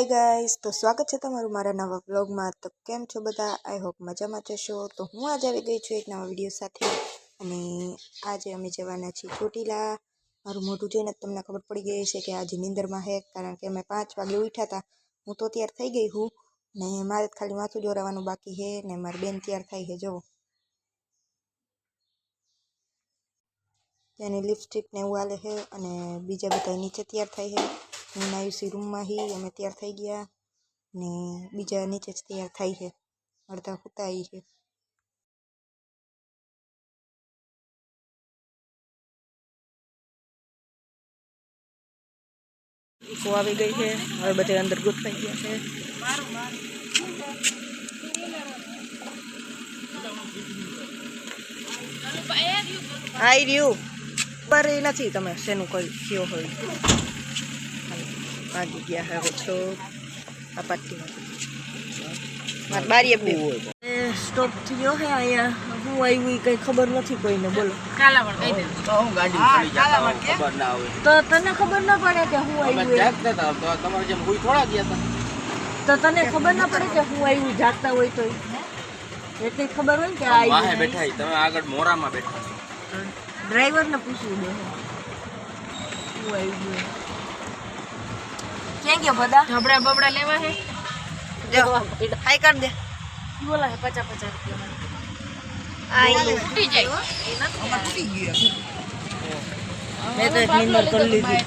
Hi guys તો સ્વાગત છે તમારું મારા નવા વ્લોગમાં તો કેમ છો બધા? આઈ હોપ મજામાં જશો તો હું આજે આવી ગઈ છું એક નવા વીડિયો સાથે. અને આજે અમે જવાના છીએ ચોટીલા. મારું મોઢું જોઈને જ તમને ખબર પડી ગઈ છે કે આજે નીંદરમાં હે, કારણ કે અમે પાંચ વાગે ઉઠ્યા હતા હું તો તૈયાર થઈ ગઈ હું. ને મારે જ ખાલી માથું જોરાવાનું બાકી છે ને મારી બેન તૈયાર થાય છે જુઓ. તેની લિપસ્ટિક ને એવું હાલે છે અને બીજા બધા નીચે તૈયાર થાય છે હું રૂમમાં હી અમે તૈયાર થઈ ગયા ને બીજા નીચે જ તૈયાર થાય છે અડધા હુતા છે. ઈકો આવી ગઈ છે હવે બધે અંદર ગુથાઈ ગયા છે. આઈ રહ્યું. પર એ નથી તમે શેનું કોઈ કયો હોય. ભાગી ગયા હવે છો આ પાર્ટીમાં મારે બારીએ બી. સ્ટોપ થયો હે અહીંયા. હું આવ્યું કઈ ખબર નથી કોઈને બોલો. તો હું ગાડી ચડી જતા હોય, ખબર ના હોય. તો તને ખબર ના પડે કે હું આવ્યું જાગતા હતા તો તમારે જેમ હુઈ થોડા ગયા હતા. તો તને ખબર ના પડે કે હું આવ્યું જાગતા હોય તો એટલી ખબર હોય કે આ વાહે બેઠા તમે આગળ મોરામાં બેઠા ડ્રાઈવરને પૂછ્યું દે હું આવ્યું ક્યાં ગયા બધા? ઢબડા બબડા લેવા હે? જો હાઈ કર દે. બોલા હે પચાસ પચાસ રૂપિયા આઈ તૂટી જાય. મેં તો એક નિંદર કરી લીધી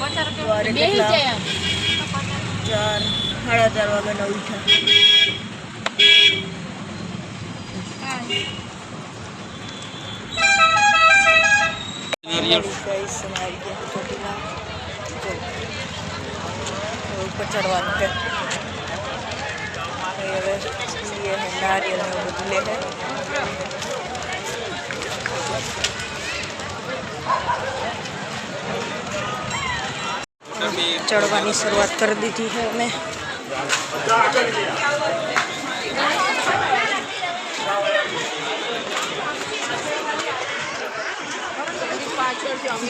પચાસ સવારે રૂપિયા બેસી કેટલા? જાય આમ. ચાર સાડા ચાર વાગ્યાના ઉઠ્યા. ગાઈસ અમે આવી ગયા ચોટીલા. જો હવે ઉપર ચડવાનું છે હવે એ હે નારિયેલ ને એવું બધું લે છે ચડવાની શરૂઆત કરી દીધી છે અમે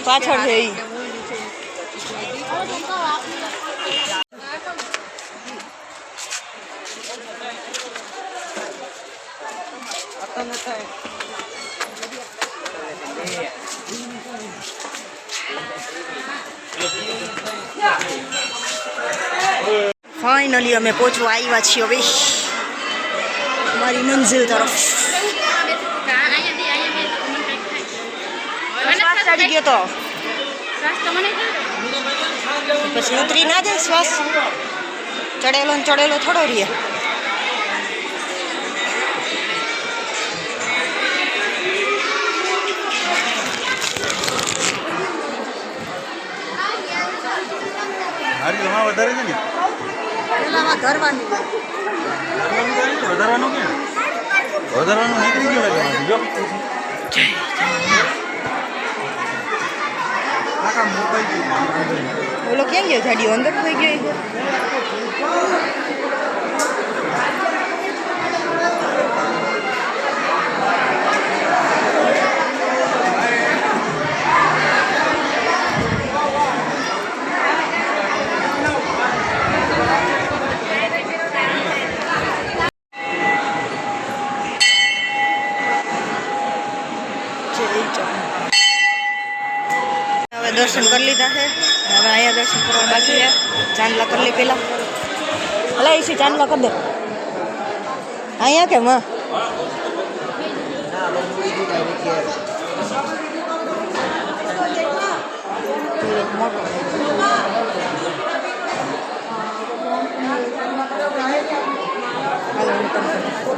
પાછળ છે ઈ ફાઇનલી અમે પહોંચવા આવ્યા છીએ હવે. મારી મંઝિલ તરફ. શ્વાસ ચડી ગયો તો. પછી ઉતરી ના જાય શ્વાસ. ચડેલો ને ચડેલો થોડો રહીએ હારી તમારે વધારે છે ને? પેલામાં ઘરવાની વધારવાનું કે વધારવાનું નીકળી ગયું લાગે જો. ગયું ઓલો ક્યાં ગયો? ગાડીઓ અંદર થઈ ગઈ છે જય ચામુંડા. હવે દર્શન કરી લીધા છે હવે અહીંયા દર્શન કરવા બાકી છે ચાંદલા કરી લે પેલા હલા એસી ચાંદલા કરી દે અહીંયા કેમ હા હાલો, હું તમને કહું.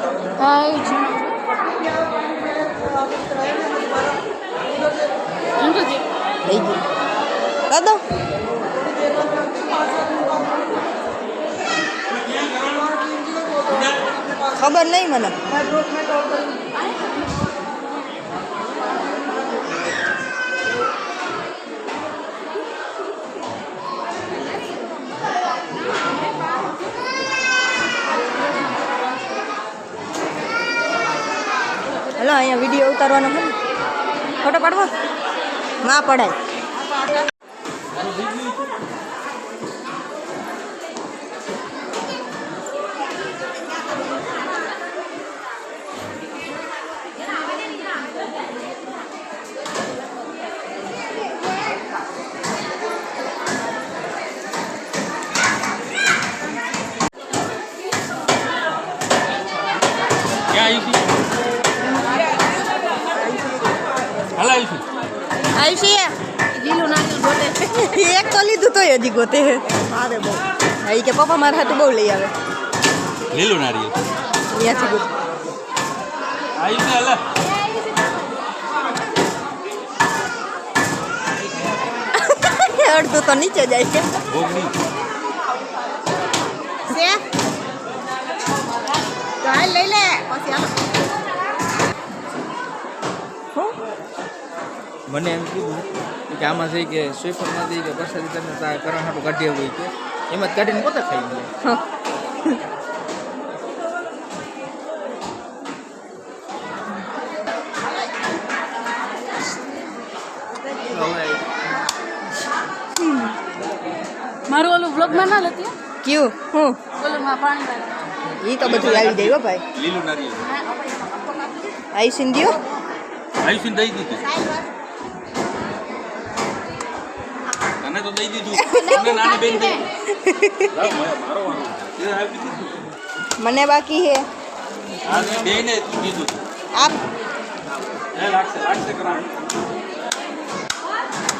લઈ ગઈ કર દો ખબર નહીં મને. હલો અહીંયા વીડિયો ઉતારવાનો છે ફોટો પાડવો? ના પડાય. હા એ કે પપ્પા મારા હાટું બહુ લઈ આવે. લીલું નારિયેલ. અહીંયાથી ગોતે આવીશું હાલે. અડધું તો નીચે જાય છે. લઈ લે મને એમ કીધું કે આમાં જઈ કે સ્વીફરમાંથી કે પ્રસાદી તને તારા કરણ હાટું કાઢીએ હોય કે. એમાં કાઢીને પોતે ખાઈ ગયા. મારું ઓલું વ્લોગમાં ના લતી કયું? હું? ઓલું માં પાણી. ઈ તો બધું આવી જાય હો ભાઈ. લીલું નારિયેળ. આયુષિન દ્યો. આયુષિન દઈ દીધું તને તો દઈ દીધું તને નાની બેન દઈ લાવ, મારો મારો વારો. એ આપી દીધું મને બાકી હે આ બેને તું દીધું આપ એ લાગશે લાગશે કરાણ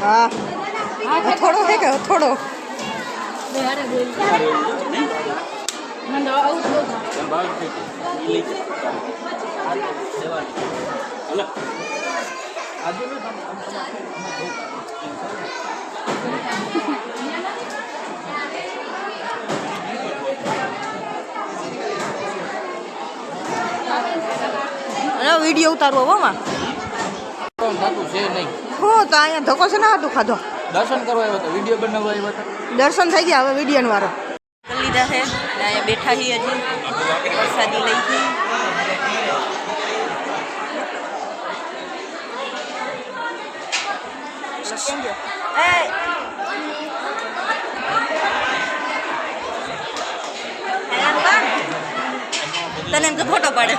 હા થોડો હે કે થોડો બે હારે બોલ. મને તો આવું જ બહુ ભાવે. ચાલ બહાર ફેંક. ઈ લઈ જા. હાલો. અને વીડિયો ઉતારવો હો માં. થતું છે નહીં? હું તો અહીંયા ધક્કો છે ના હતું ખાધો. દર્શન કરવા આવ્યો હતો વીડિયો બનાવવા આવ્યો હતો. દર્શન થઈ ગયા હવે વીડિયો વાળો લીધા છે અહીંયા બેઠા છીએ હજી. પ્રસાદી લઈ ગઈ તને એમ તો ફોટો પાડે.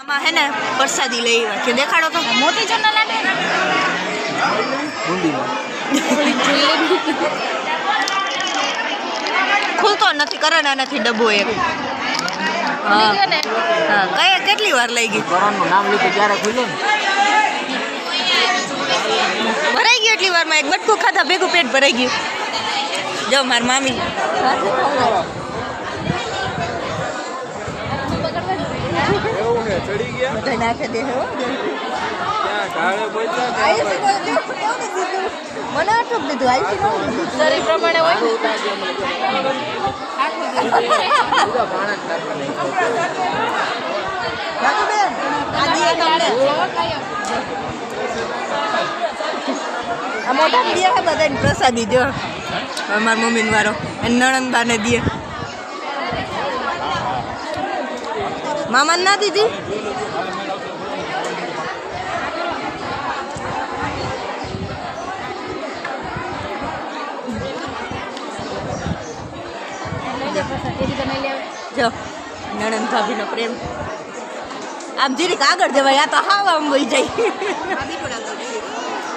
આમાં હે ને પ્રસાદી લઈ આવ્યા. દેખાડો તો? મોટી ચણા લાગે ખુલતો નથી કરણ નથી ડબ્બો એક. હા હા. કઈ કેટલી વાર લઈ ગઈ? કરણનું નામ લીધું ત્યારે ખુલ્યું ને. ભરાઈ ગયું એટલી વારમાં એક બટકું ખાધા ભેગું પેટ ભરાઈ ગયું. જો મારી મામી. છે ચડી ગયા બધા નાખે દે આ મોટા દીએ હે બધાને પ્રસાદી દો. અમારા મમ્મીને વારો અને નણંદબાને દિયે મામાને ના દીધી? જો, નણંદ ભાભીનો પ્રેમ. આમ જીરીક આગળ જવાય, આ તો હાવ આમ વહી જાય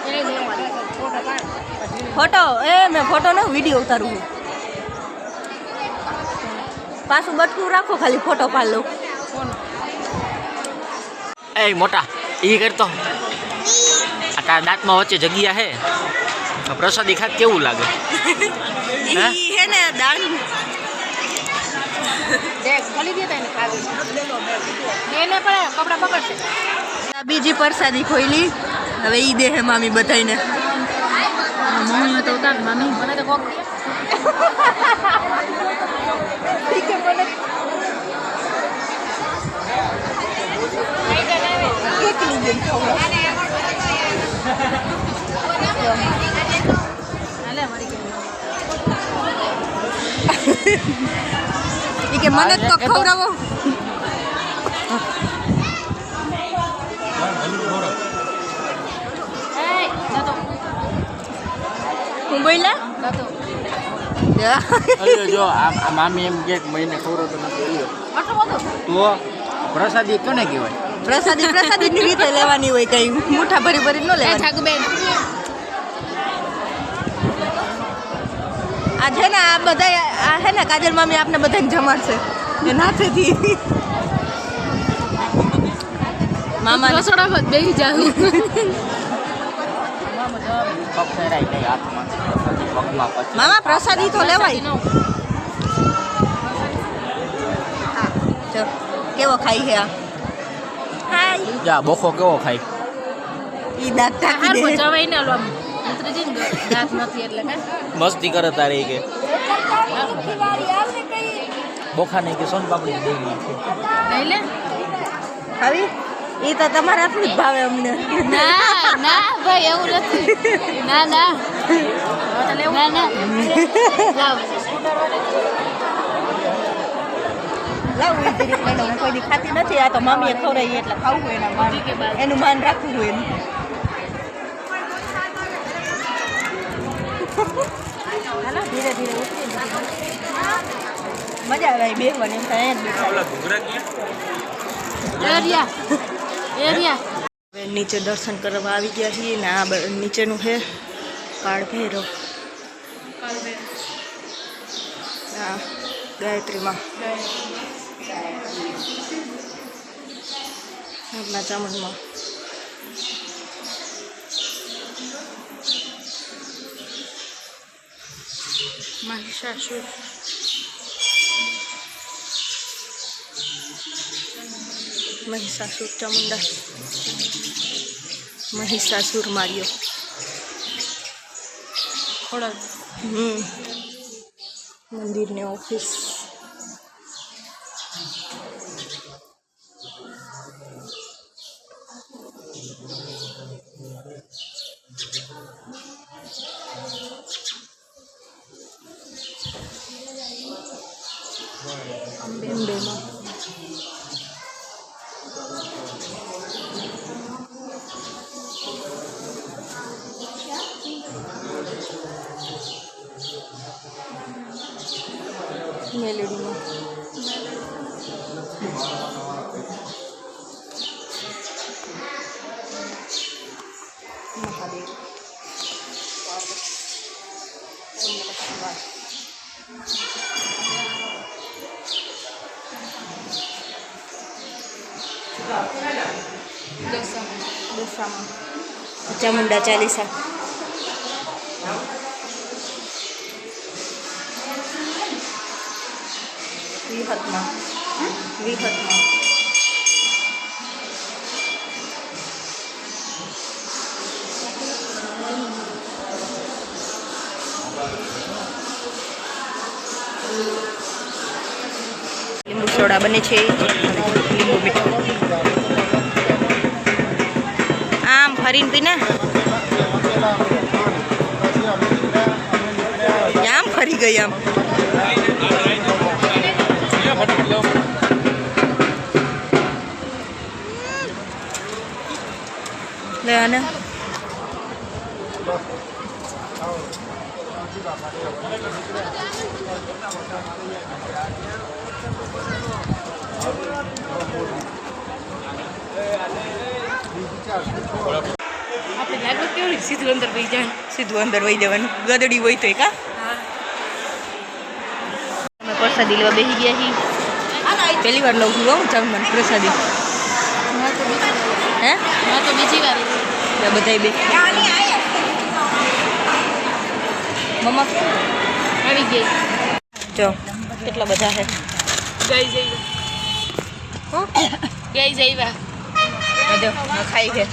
એ લેવા. ફોટો પાડ. ફોટો એ મેં ફોટો ને વીડિયો ઉતારું છું પાછું બટકું રાખો ખાલી ફોટો પાડ લઉં. એ મોટા એ કરતો. આ તારા દાંતમાં વચ્ચે જગ્યા હે. આ પ્રસાદી ખાત કેવું લાગે? હે? ને દાળ. બીજી પરસાદી ખોઈલી હવે ઈ દે હે મામી બધાઈને મમ્મી તો ઉતાર મમ્મી મને તો કોક દે. એકલી બેન ખવડાવ. હાલે મરી ગઈ. કે મને તો ખવડાવો હું બોલ્યા અરે જો આ આ મામી એમ કે મહિને ખવડો તો નથી? તો પ્રસાદી કોને કહેવાય? પ્રસાદી પ્રસાદી ની રીતે લેવાની હોય કઈ. મુઠા ભરી ભરી ન લેવા લેવાની ઠાકુબેન. આ છે ને આ બધા આ છે ને કાજલ મામી આપને બધાને જમાડશે. એ નાથેથી મામા રસોડા બેસી જાવ ફેરાઈ જાય હાથમાં પગમાં પછી મામા પ્રસાદી તો લેવાય. કેવો ખાઈ છે આ? જા બોખો કેવો ખાય? ઈ દાંત ટાકી દે. જવાય ને દાંત નથી એટલે મસ્તી કરે તારે કે. બોખા નહીં કે સોન પાપડી દેવી છે લઈ લે. ખાવી? ઈ તો તમારા શું જ ભાવે અમને. ના ના ભાઈ એવું નથી. ના ના. ના ના. લાવ. કોઈ દી ખાતી નથી. આ તો મામીએ ખવડાવી એટલે ખાવું હોય એના માન. એનું માન રાખવું હોય એનું ધીરે ધીરે મજા આવે અહીં બેસવાની એમ થાય. ઘૂઘરા હવે નીચે દર્શન કરવા આવી ગયા છીએ ને આ નીચેનું છે કાળ ભૈરવ હા ગાયત્રીમાં. આપણા ચામુંડમાં. મહિષાસુર. મહિષાસુર ચામુંડા મહિષાસુર માર્યો ખોડલ હમ. મંદિરને ઓફિસ દશામાં ચામુંડા ચાલીસા વિહતમાં વિહતમાં લીંબુ સોડા બને છે લીંબુ મીઠું ફરીને પીને આમ ફરી ગઈ આમ. લે આને. લાગવગ કેવી સીધું અંદર પી જાય સીધું અંદર વહી જવાનું. ગદડી હોય તોય કા? અમે પ્રસાદી લેવા બેસી ગયા છીએ. પહેલી વાર લઉં છું હું ચાવમાં પ્રસાદી. હે? હા તો બીજી વાર બધા બે. મમ્મા આવી ગઈ જો કેટલા બધા છે? ગઈ જઈ ગઈ જઈ ખાઈ છે.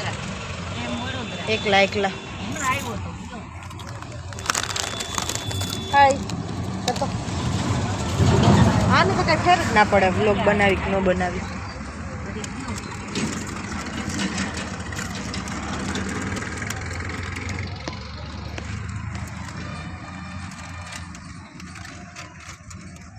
એકલા એકલા હાય આનું તો કઈ ફેર જ ના પડે બ્લોગ બનાવી કે ન બનાવી.